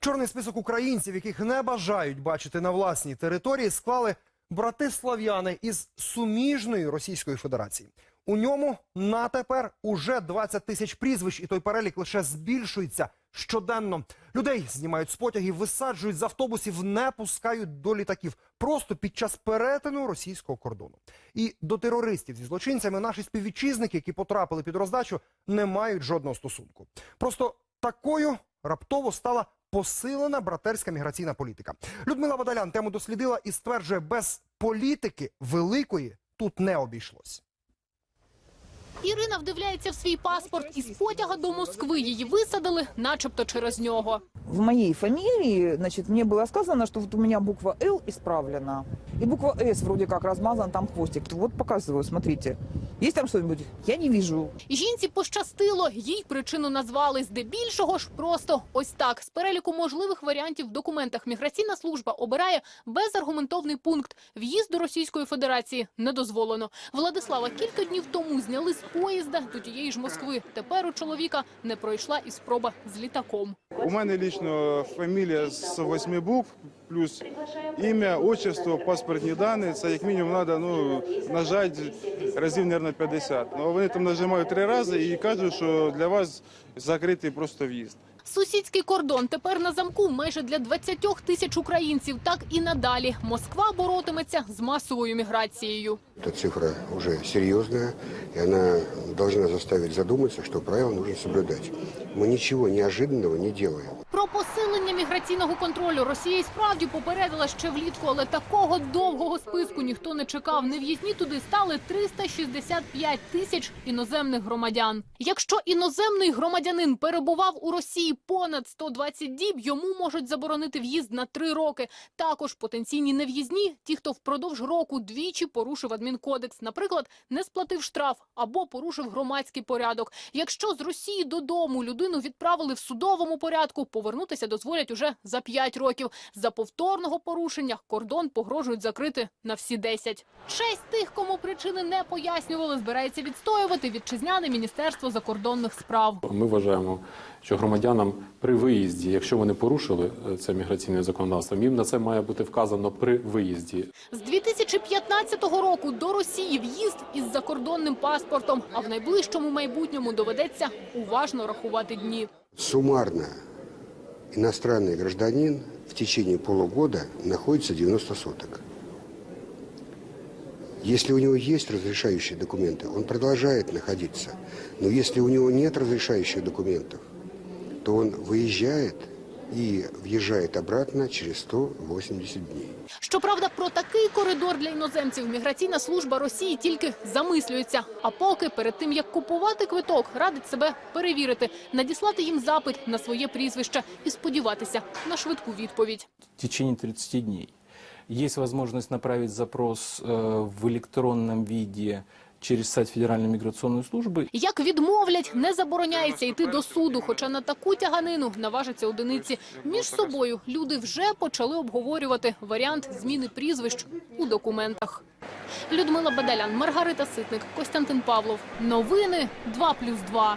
Чорний список українців, яких не бажають бачити на власній території, склали брати слав'яни із суміжної Російської Федерації. У ньому на тепер уже 20 тисяч прізвищ, і той перелік лише збільшується щоденно. Людей знімають з потягів, висаджують з автобусів, не пускають до літаків просто під час перетину російського кордону. І до терористів зі злочинцями наші співвітчизники, які потрапили під роздачу, не мають жодного стосунку. Просто такою раптово стала посилена братерська міграційна політика. Людмила Бадалян тему дослідила і стверджує, без політики великої тут не обійшлось. Ірина вдивляється в свій паспорт із потяга до Москви. Її висадили, начебто через нього. В моей фамилии, значит, мне было сказано, что вот у меня буква «Л» исправлена, и буква «С» вроде как размазан там хвостик. Вот показываю, смотрите. Есть там что-нибудь? Я не вижу. Жінці пощастило, їй причину назвали здебільшого ж просто ось так. З переліку можливих варіантів в документах міграційна служба обирає безаргументовний пункт. В'їзд до Російської Федерації не дозволено. Владислава кілька днів тому зняли з поїзда до тієї ж Москви. Тепер у чоловіка не пройшла і спроба з літаком. У мене лічно фамілія з восьми букв, плюс ім'я, отчество, паспортні дані. Це як мінімум треба ну, нажати разів, мабуть, 50. Ну, вони там нажимають три рази і кажуть, що для вас закритий просто в'їзд. Сусідський кордон тепер на замку майже для 20 тисяч українців. Так і надалі. Москва боротиметься з масовою міграцією. Эта цифра уже серьезная, и она должна заставить задуматься, что правила нужно соблюдать. Мы ничего неожиданного не делаем. Міграційного контролю Росія справді попередила ще влітку, але такого довгого списку ніхто не чекав. Нев'їзні туди стали 365 тисяч іноземних громадян. Якщо іноземний громадянин перебував у Росії понад 120 діб, йому можуть заборонити в'їзд на три роки. Також потенційні нев'їзні – ті, хто впродовж року двічі порушив адмінкодекс, наприклад, не сплатив штраф або порушив громадський порядок. Якщо з Росії додому людину відправили в судовому порядку, повернутися дозволять уже за 5 років. За повторного порушення кордон погрожують закрити на всі 10. Честь тих, кому причини не пояснювали, збирається відстоювати вітчизняне міністерство закордонних справ. Ми вважаємо, що громадянам при виїзді, якщо вони порушили е, це міграційне законодавство, їм на це має бути вказано при виїзді. З 2015 року до Росії в'їзд із закордонним паспортом, а в найближчому майбутньому доведеться уважно рахувати дні. Суммарно иностранный гражданин в течение полугода находится 90 суток. Если у него есть разрешающие документы, он продолжает находиться. Но если у него нет разрешающих документов, то он выезжает и въезжает обратно через 180 дней. Щоправда, про такий коридор для іноземців міграційна служба Росії тільки замислюється. А поки перед тим як купувати квиток, радить себе перевірити, надіслати їм запит на своє прізвище і сподіватися на швидку відповідь. в течение 30 дней. Есть возможность направить запрос э, в электронном виде через сайт Федеральної міграційної служби. Як відмовлять, не забороняється йти до суду, хоча на таку тяганину наважаться одиниці. Між собою люди вже почали обговорювати варіант зміни прізвищ у документах. Людмила Бадалян, Маргарита Ситник, Костянтин Павлов. Новини 2+,2.